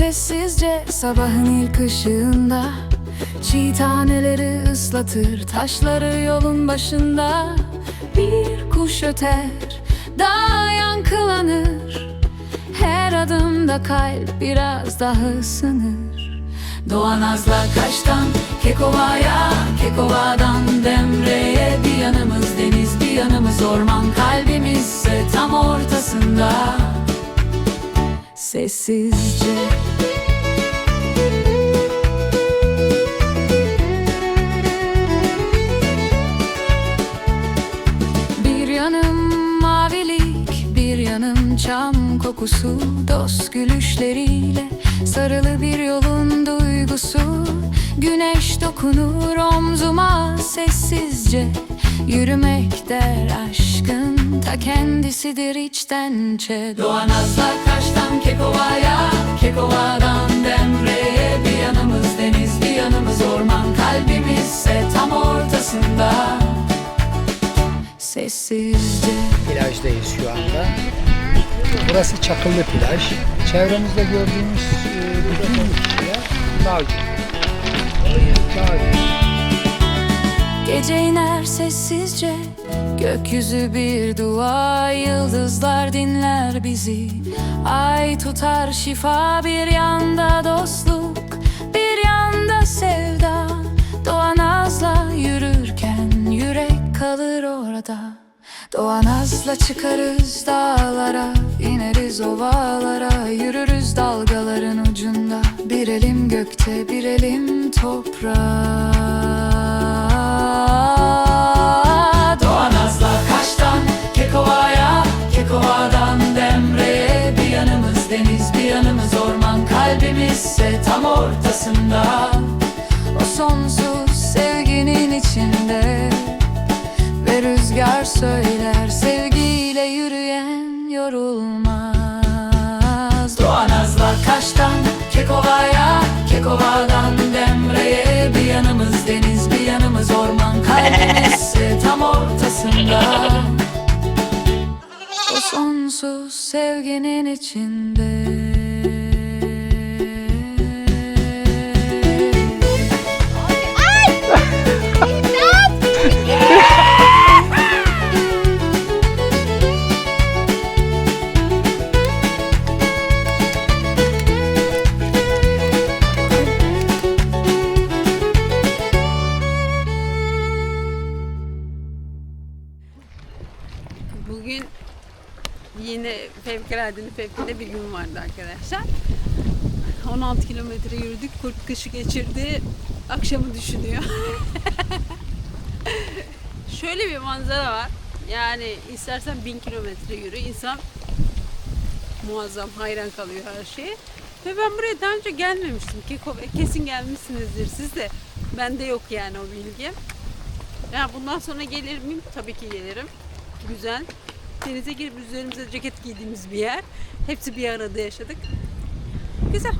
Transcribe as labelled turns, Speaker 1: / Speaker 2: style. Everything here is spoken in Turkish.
Speaker 1: sessizce sabahın ilk ışığında. Çiğ taneleri ıslatır taşları yolun başında. Bir kuş öter daha yankılanır. Her adımda kalp biraz daha ısınır. Doğan azla kaştan Kekova'ya Kekova'dan Demre'ye. Bir yanımız deniz bir yanımız orman. Kalbimizse tam ortasında Sessizce. Bir yanım mavilik, bir yanım çam kokusu. Dost gülüşleriyle sarılı bir yolun duygusu. Güneş dokunur omzuma sessizce. Yürümek der aşkın ta kendisidir içten içe Doğan azla kaştan Kekova'ya Kekova'dan Demre'ye Bir yanımız deniz bir yanımız orman Kalbimizse tam ortasında Sessizce
Speaker 2: plajdayız şu anda. Burası çakıllı plaj. Çevremizde gördüğümüz e, bütün kişiler dağ gibi.
Speaker 1: Sessizce Gökyüzü bir dua Yıldızlar dinler bizi. Ay tutar şifa Bir yanda dostluk Bir yanda sevda. Doğan azla yürürken Yürek kalır orada. Doğan azla çıkarız dağlara ineriz ovalara. Yürürüz dalgaların ucunda Bir elim gökte bir elim toprağa ortasında O sonsuz sevginin içinde. Ve rüzgar söyler sevgiyle yürüyen yorulmaz. Doğan azla kaştan Kekova'ya Kekova'dan Demre'ye. Bir yanımız deniz bir yanımız orman. Kalbimizse tam ortasında. O sonsuz sevginin içinde
Speaker 3: Bugün yine fevkaladenin fevkinde bir gün vardı arkadaşlar. 16 kilometre yürüdük, kurt kışı geçirdi, akşamı düşünüyor. Şöyle bir manzara var. Yani istersen bin kilometre yürü, insan muazzam hayran kalıyor her şeye. Ve ben buraya daha önce gelmemiştim. Kesin gelmişsinizdir siz de. Bende yok yani o bilgi. Ya bundan sonra gelir miyim? Tabii ki gelirim. Güzel. Denize girip üzerimize ceket giydiğimiz bir yer. Hepsi bir arada yaşadık. Güzel.